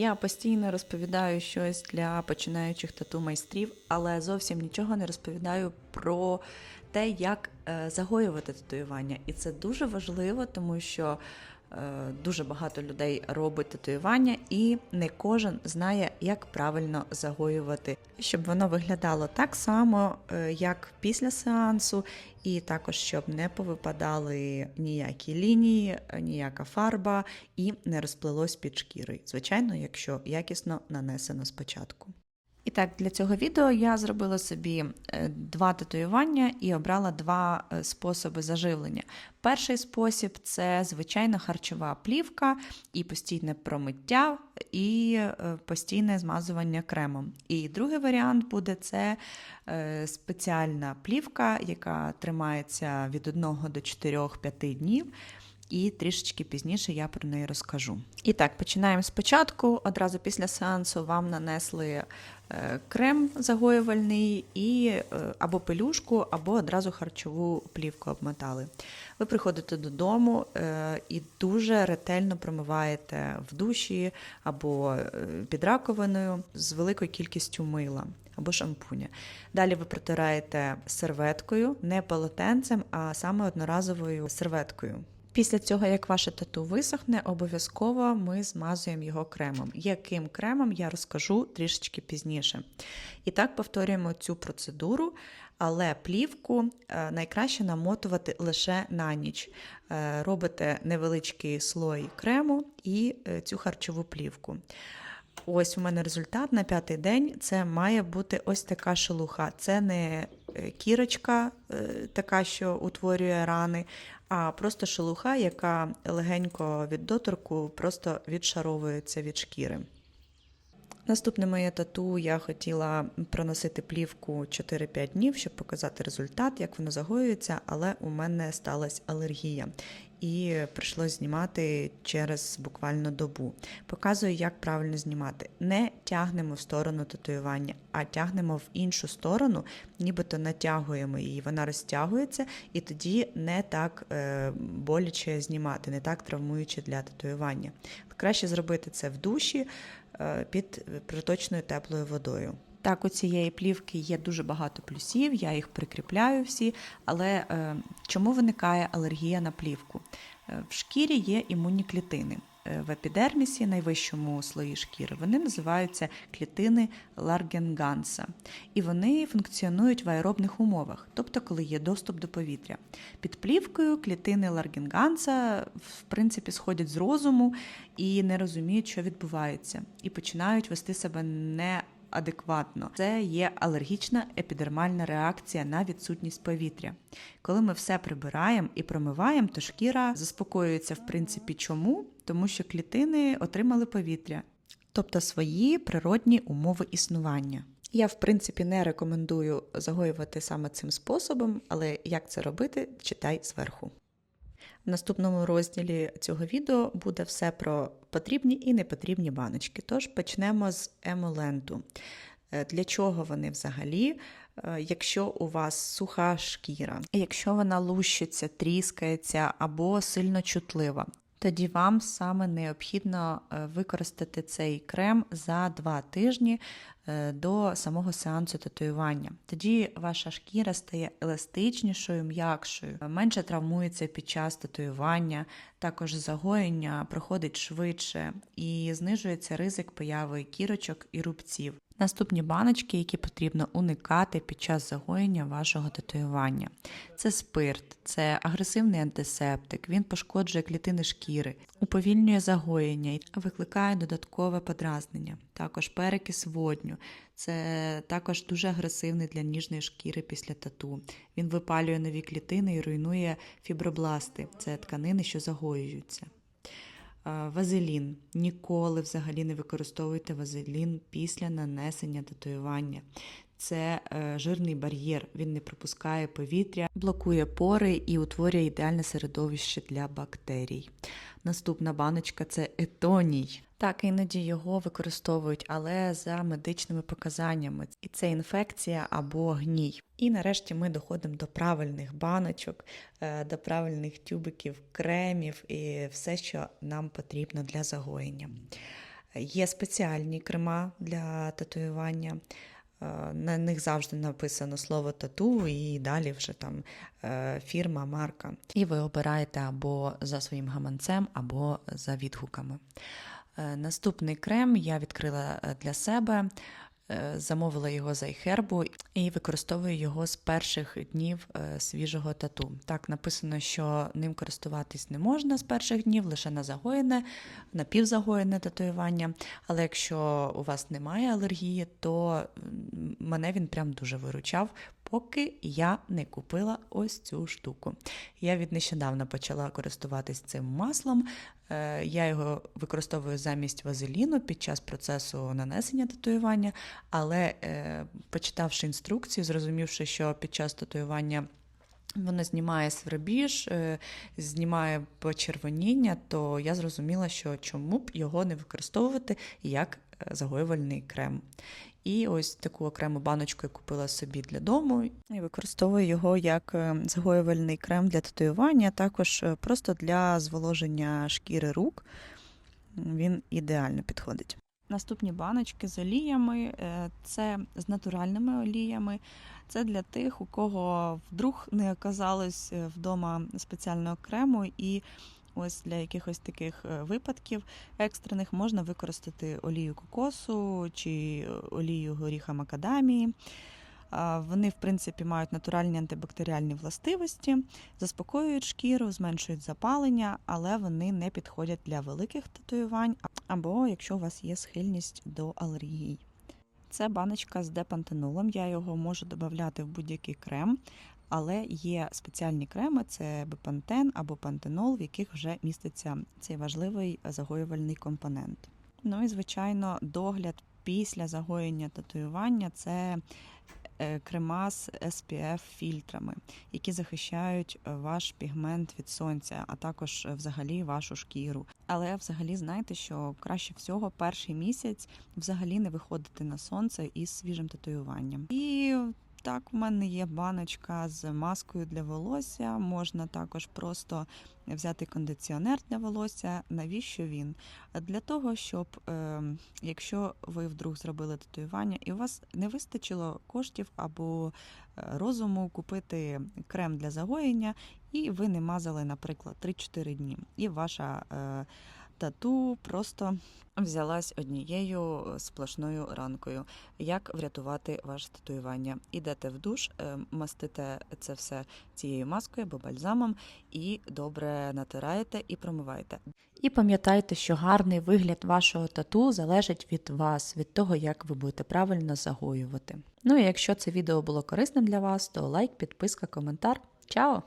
Я постійно розповідаю щось для починаючих тату майстрів, але зовсім нічого не розповідаю про те, як е, загоювати татуювання. І це дуже важливо, тому що дуже багато людей робить татуювання, і не кожен знає, як правильно загоювати, щоб воно виглядало так само, е, як після сеансу, і також щоб не повипадали ніякі лінії, е, ніяка фарба і не розплилось під шкірою. Звичайно, якщо якісно нанесено спочатку. І так, для цього відео я зробила собі е, два татуювання і обрала два е, способи заживлення. Перший спосіб це звичайна харчова плівка і постійне промиття, і е, постійне змазування кремом. І другий варіант буде це спеціальна плівка, яка тримається від 1 до 4-5 днів. І трішечки пізніше я про неї розкажу. І так, починаємо спочатку. Одразу після сеансу вам нанесли е, крем загоювальний і е, або пелюшку, або одразу харчову плівку обмотали. Ви приходите додому е, і дуже ретельно промиваєте в душі або під раковиною з великою кількістю мила або шампуня. Далі ви протираєте серветкою, не полотенцем, а саме одноразовою серветкою. Після цього, як ваше тату висохне, обов'язково ми змазуємо його кремом. Яким кремом я розкажу трішечки пізніше. І так повторюємо цю процедуру, але плівку е, найкраще намотувати лише на ніч. Е, Робите невеличкий слой крему і е, цю харчову плівку. Ось у мене результат на п'ятий день. Це має бути ось така шелуха. Це не кірочка, е, така, що утворює рани, а просто шелуха, яка легенько від доторку просто відшаровується від шкіри. Наступне моє тату я хотіла проносити плівку 4-5 днів, щоб показати результат, як воно загоюється, але у мене сталася алергія. І прийшлось знімати через буквально добу. Показую, як правильно знімати. Не тягнемо в сторону татуювання, а тягнемо в іншу сторону, нібито натягуємо її. Вона розтягується, і тоді не так е, боляче знімати, не так травмуюче для татуювання. Краще зробити це в душі під приточною теплою водою. Так, у цієї плівки є дуже багато плюсів, я їх прикріпляю всі, але е, чому виникає алергія на плівку? Е, в шкірі є імунні клітини. Е, В епідермісі, найвищому слої шкіри, вони називаються клітини Ларгенганса, і вони функціонують в аеробних умовах, тобто коли є доступ до повітря. Під плівкою клітини Ларгенганса в принципі сходять з розуму і не розуміють, що відбувається, і починають вести себе не адекватно. Це є алергічна епідермальна реакція на відсутність повітря. Коли ми все прибираємо і промиваємо, то шкіра заспокоюється в принципі чому? Тому що клітини отримали повітря, тобто свої природні умови існування. Я, в принципі, не рекомендую загоювати саме цим способом, але як це робити, читай зверху. В наступному розділі цього відео буде все про потрібні і непотрібні баночки. Тож почнемо з емоленту. Е, Для чого вони взагалі? Е, Якщо у вас суха шкіра, якщо вона лущиться, тріскається або сильно чутлива, тоді вам саме необхідно е, використати цей крем за 2 тижні до самого сеансу татуювання. Тоді ваша шкіра стає еластичнішою, м'якшою, менше травмується під час татуювання, також загоєння проходить швидше і знижується ризик появи кірочок і рубців. Наступні баночки, які потрібно уникати під час загоєння вашого татуювання. Це спирт, це агресивний антисептик, він пошкоджує клітини шкіри, уповільнює загоєння і викликає додаткове подразнення. Також перекис водню. Це також дуже агресивний для ніжної шкіри після тату. Він випалює нові клітини і руйнує фібробласти. Це тканини, що загоюються. Вазелін. Ніколи взагалі не використовуйте вазелін після нанесення татуювання. Це е, жирний бар'єр, він не пропускає повітря, блокує пори і утворює ідеальне середовище для бактерій. Наступна баночка це етоній. Так, іноді його використовують, але за медичними показаннями. І це інфекція або гній. І нарешті ми доходимо до правильних баночок, е, до правильних тюбиків, кремів і все, що нам потрібно для загоєння. Є спеціальні крема для татуювання. Е, На них завжди написано слово тату, і далі вже там е, фірма, марка. І ви обираєте або за своїм гаманцем, або за відгуками. Е, Наступний крем я відкрила для себе. Е, Замовила його за iHerb і використовую його з перших днів е, свіжого тату. Так написано, що ним користуватись не можна з перших днів, лише на загоєне, напівзагоєне татуювання. Але якщо у вас немає алергії, то мене він прям дуже виручав, поки я не купила ось цю штуку. Я від нещодавно почала користуватись цим маслом. Е, Я його використовую замість вазеліну під час процесу нанесення татуювання, але е, почитавши інструкцію, зрозумівши, що під час татуювання Воно знімає свербіж, е, знімає почервоніння, то я зрозуміла, що чому б його не використовувати як е, загоювальний крем. І ось таку окрему баночку я купила собі для дому і використовую його як е, загоювальний крем для татуювання, також е, просто для зволоження шкіри рук. Він ідеально підходить. Наступні баночки з оліями е, це з натуральними оліями. Це для тих, у кого вдруг не оказалось е, вдома спеціального крему, і ось для якихось таких е, випадків екстрених можна використати олію кокосу чи олію горіха макадамії. Вони, в принципі, мають натуральні антибактеріальні властивості, заспокоюють шкіру, зменшують запалення, але вони не підходять для великих татуювань або якщо у вас є схильність до алергії. Це баночка з депантенолом. Я його можу додати в будь-який крем, але є спеціальні креми: це бепантен або пантенол, в яких вже міститься цей важливий загоювальний компонент. Ну і звичайно, догляд після загоєння татуювання це е, крема з SPF фільтрами, які захищають е, ваш пігмент від сонця, а також е, взагалі вашу шкіру. Але взагалі знаєте, що краще всього перший місяць взагалі не виходити на сонце із свіжим татуюванням. І так, в мене є баночка з маскою для волосся. Можна також просто взяти кондиціонер для волосся. Навіщо він? Для того, щоб е, якщо ви вдруг зробили татуювання і у вас не вистачило коштів або е, розуму купити крем для загоєння, і ви не мазали, наприклад, 3-4 дні, і ваша е, тату просто взялась однією сплошною ранкою. Як врятувати ваше татуювання? Ідете в душ, е, мастите це все цією маскою або бальзамом і добре натираєте і промиваєте. І пам'ятайте, що гарний вигляд вашого тату залежить від вас, від того, як ви будете правильно загоювати. Ну і якщо це відео було корисним для вас, то лайк, підписка, коментар. Чао!